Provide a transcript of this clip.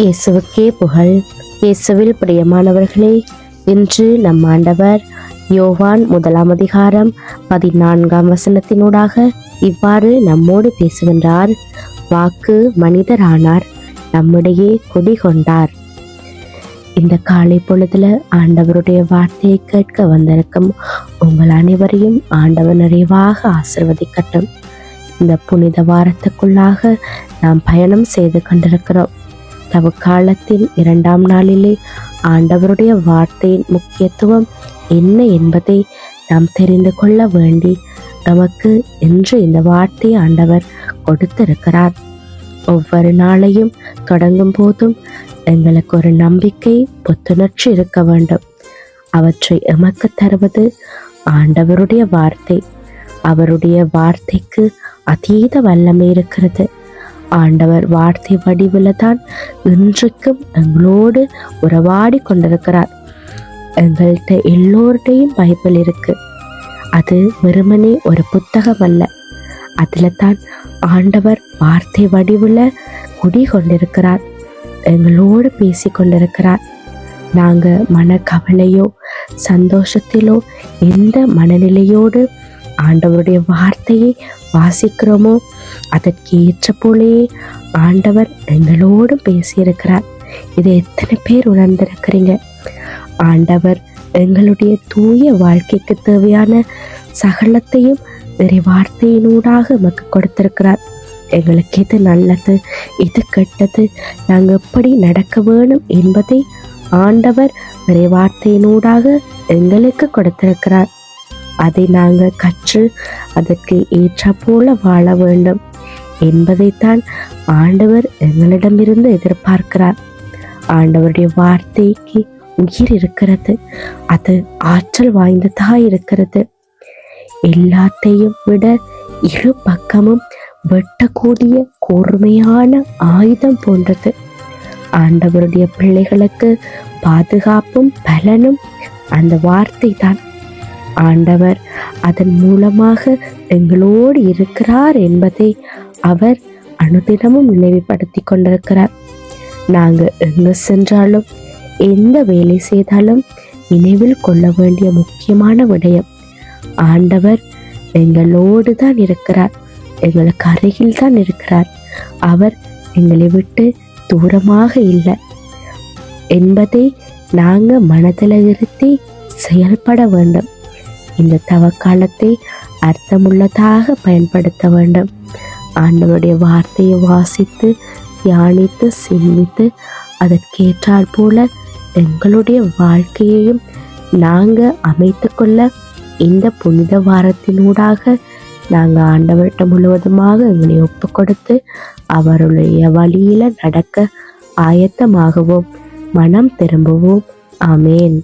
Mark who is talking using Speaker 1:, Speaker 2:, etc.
Speaker 1: இயேசுவுக்கே புகழ். இயேசுவில் பிரியமானவர்களே இன்று நம் ஆண்டவர் யோவான் முதலாம் அதிகாரம் பதினான்காம் வசனத்தினூடாக இவ்வாறு நம்மோடு பேசுகின்றார். வாக்கு மனிதரானார் நம்மிடையே குடிகொண்டார். இந்த காலை பொழுதுல ஆண்டவருடைய வார்த்தையை கேட்க வந்திருக்கும் உங்கள் அனைவரையும் ஆண்டவர் நிறைவாக ஆசிர்வதிக்கட்டும். இந்த புனித வாரத்துக்குள்ளாக நாம் பயணம் செய்து கொண்டிருக்கிறோம். தவ இரண்டாம் நாளிலே ஆண்டவருடைய வார்த்தையின் முக்கியத்துவம் என்ன என்பதை நாம் தெரிந்து கொள்ள வேண்டி நமக்கு இன்று இந்த வார்த்தையை ஆண்டவர் கொடுத்திருக்கிறார். ஒவ்வொரு நாளையும் தொடங்கும் போதும் எங்களுக்கு ஒரு நம்பிக்கை புத்துணர்ச்சி இருக்க வேண்டும். அவற்றை எமக்கு தருவது ஆண்டவருடைய வார்த்தை. அவருடைய வார்த்தைக்கு அதீத வல்லமை இருக்கிறது. ஆண்டவர் வார்த்தை வடிவில் தான் இன்றைக்கும் எங்களோடு உறவாடி கொண்டிருக்கிறார். எங்கள்கிட்ட எல்லோருடையும் பைபிள் இருக்கு. அது வெறுமனே ஒரு புத்தகம் அல்ல. அதில் தான் ஆண்டவர் வார்த்தை வடிவில் குடி கொண்டிருக்கிறார். எங்களோடு பேசி கொண்டிருக்கிறார். நாங்கள் மனக்கவலையோ சந்தோஷத்திலோ எந்த மனநிலையோடு ஆண்டவருடைய வார்த்தையை வாசிக்கிறோமோ? அதற்கு ஏற்ற போலே ஆண்டவர் எங்களோடும் பேசியிருக்கிறார். இதை எத்தனை பேர் உணர்ந்திருக்கிறீங்க? ஆண்டவர் எங்களுடைய தூய வாழ்க்கைக்கு தேவையான சகலத்தையும் நிறைய வார்த்தையினூடாக நமக்கு கொடுத்திருக்கிறார். எங்களுக்கு எது நல்லது எது கெட்டது நாங்கள் எப்படி நடக்க வேணும் என்பதை ஆண்டவர் நிறைய வார்த்தையினூடாக எங்களுக்கு கொடுத்திருக்கிறார். அதை நாங்கள் கற்று அதற்கு ஏற்ற போல வாழ வேண்டும் என்பதைத்தான் ஆண்டவர் எங்களிடமிருந்து எதிர்பார்க்கிறார். ஆண்டவருடைய வார்த்தைக்கு உயிர் இருக்கிறது அது ஆற்றல் வாய்ந்ததாக இருக்கிறது. எல்லாத்தையும் விட இரு பக்கமும் வெட்டக்கூடிய கூர்மையான ஆயுதம் போன்றது. ஆண்டவருடைய பிள்ளைகளுக்கு பாதுகாப்பும் பலனும் அந்த வார்த்தை தான் ஆண்டவர் அதன் மூலமாக எங்களோடு இருக்கிறார் என்பதை அவர் அனுதினமும் நினைவுபடுத்தி கொண்டிருக்கிறார். நாங்கள் எங்கு சென்றாலும் எந்த வேலை செய்தாலும் நினைவில் கொள்ள வேண்டிய முக்கியமான விடயம் ஆண்டவர் எங்களோடு தான் இருக்கிறார் எங்களுக்கு அருகில் தான் இருக்கிறார். அவர் எங்களை விட்டு தூரமாக இல்லை என்பதை நாங்கள் மனதில் இருத்தி செயல்பட வேண்டும். இந்த தவக்காலத்தை அர்த்தமுள்ளதாக பயன்படுத்த வேண்டும். ஆண்டவருடைய வார்த்தையை வாசித்து தியானித்து சிந்தித்து அதற்கேற்றால் போல எங்களுடைய வாழ்க்கையையும் நாங்கள் அமைத்து கொள்ள இந்த புனித வாரத்தினூடாக நாங்கள் ஆண்டவர்கிட்ட முழுவதுமாக எங்களை ஒப்பு கொடுத்து அவருடைய வழியில நடக்க ஆயத்தமாகவும். மனம் திரும்பவும். ஆமேன்.